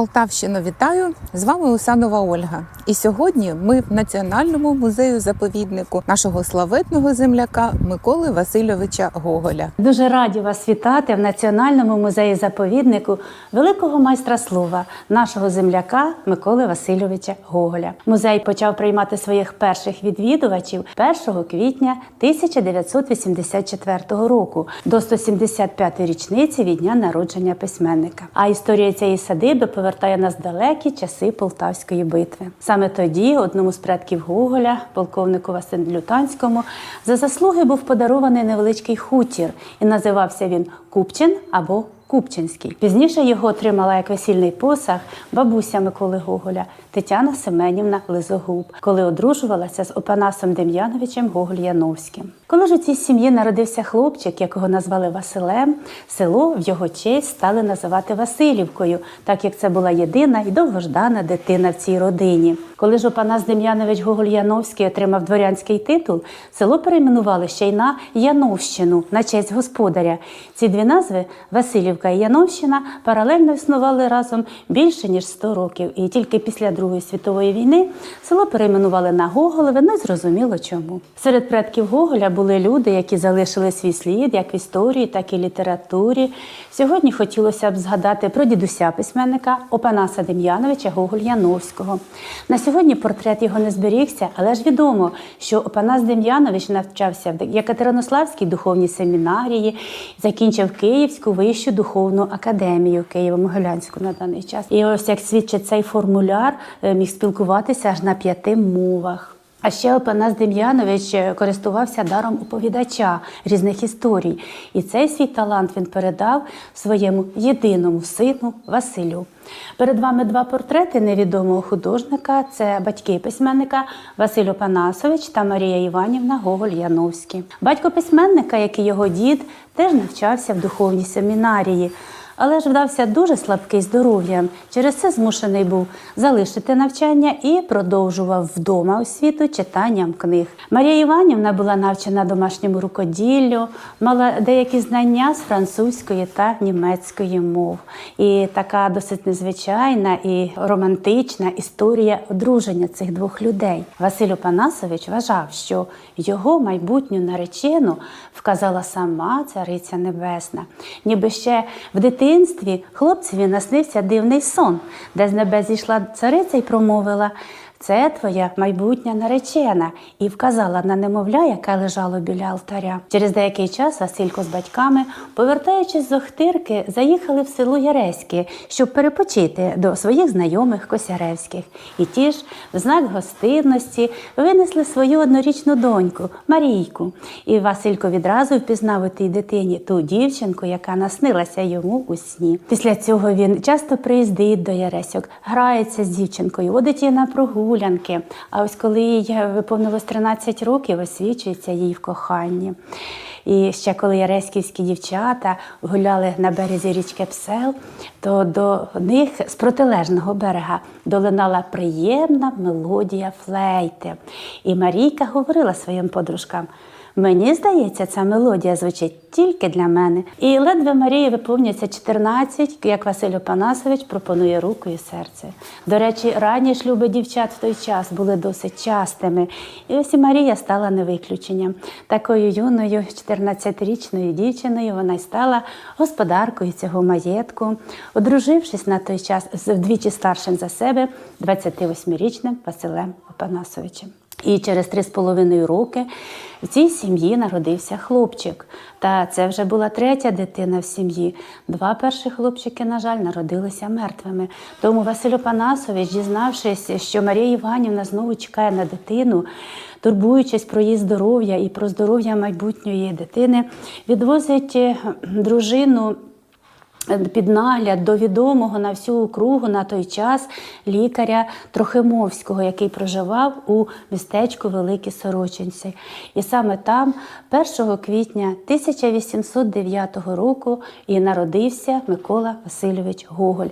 Полтавщину вітаю! З вами Усанова Ольга. І сьогодні ми в Національному музею заповіднику нашого славетного земляка Миколи Васильовича Гоголя. Дуже раді вас вітати в Національному музеї заповіднику великого майстра слова, нашого земляка Миколи Васильовича Гоголя. Музей почав приймати своїх перших відвідувачів 1 квітня 1984 року до 175-ї річниці від дня народження письменника. А історія цієї садиби повертає нас далекі часи Полтавської битви. Саме тоді одному з предків Гоголя, полковнику Василю Лютанському, за заслуги був подарований невеличкий хутір, і називався він Купчин або Купчинський. Пізніше його отримала як весільний посаг бабуся Миколи Гоголя Тетяна Семенівна Лизогуб, коли одружувалася з Опанасом Дем'яновичем Гоголь-Яновським. Коли ж у цій сім'ї народився хлопчик, якого назвали Василем, село в його честь стали називати Василівкою, так як це була єдина і довгождана дитина в цій родині. Коли ж Опанас Дем'янович Гоголь-Яновський отримав дворянський титул, село перейменували ще й на Яновщину на честь господаря. Ці дві назви Василівка і Яновщина паралельно існували разом більше ніж 100 років. І тільки після Другої світової війни село перейменували на Гоголеве, не зрозуміло чому. Серед предків Гоголя були люди, які залишили свій слід як в історії, так і літературі. Сьогодні хотілося б згадати про дідуся письменника Опанаса Дем'яновича Гоголь-Яновського. На сьогодні портрет його не зберігся, але ж відомо, що Опанас Дем'янович навчався в Екатеринославській духовній семінарії, закінчив Київську вищу духовну академію Києво-Могилянську на даний час. І ось як свідчить цей формуляр, е, міг спілкуватися аж на п'яти мовах. А ще Опанас Дем'янович е, користувався даром оповідача різних історій, і цей свій талант він передав своєму єдиному сину Василю. Перед вами два портрети невідомого художника: це батьки письменника Василь Опанасович та Марія Іванівна Гоголь-Яновські. Батько письменника, як і його дід, теж навчався в духовній семінарії але ж вдався дуже слабкий здоров'ям. Через це змушений був залишити навчання і продовжував вдома освіту читанням книг. Марія Іванівна була навчена домашньому рукоділлю, мала деякі знання з французької та німецької мов. І така досить незвичайна і романтична історія одруження цих двох людей. Василь Опанасович вважав, що його майбутню наречену вказала сама цариця Небесна, ніби ще в дитинстві хлопцеві наснився дивний сон, де з небес зійшла цариця й промовила. Це твоя майбутня наречена, і вказала на немовля, яке лежало біля алтаря. Через деякий час Василько з батьками, повертаючись з Охтирки, заїхали в село Яреське, щоб перепочити до своїх знайомих Косяревських. І ті ж, в знак гостинності, винесли свою однорічну доньку Марійку. І Василько відразу впізнав у тій дитині ту дівчинку, яка наснилася йому у сні. Після цього він часто приїздить до Яреськок, грається з дівчинкою, водить її на прогулку прогулянки. А ось коли їй виповнилось 13 років, освічується їй в коханні. І ще коли яреськівські дівчата гуляли на березі річки Псел, то до них з протилежного берега долинала приємна мелодія флейти. І Марійка говорила своїм подружкам. Мені здається, ця мелодія звучить тільки для мене. І ледве Марії виповнюється 14, як Василь Опанасович пропонує руку і серце. До речі, ранні шлюби дівчат в той час були досить частими. І ось і Марія стала не виключенням. Такою юною, 14-річною дівчиною вона й стала господаркою цього маєтку, одружившись на той час з вдвічі старшим за себе, 28-річним Василем Опанасовичем. І через три з половиною роки в цій сім'ї народився хлопчик. Та це вже була третя дитина в сім'ї. Два перші хлопчики, на жаль, народилися мертвими. Тому Василь Опанасович, дізнавшись, що Марія Іванівна знову чекає на дитину, турбуючись про її здоров'я і про здоров'я майбутньої дитини, відвозить е, дружину під нагляд до відомого на всю округу на той час лікаря Трохимовського, який проживав у містечку Великі Сорочинці. І саме там, 1 квітня 1809 року, і народився Микола Васильович Гоголь.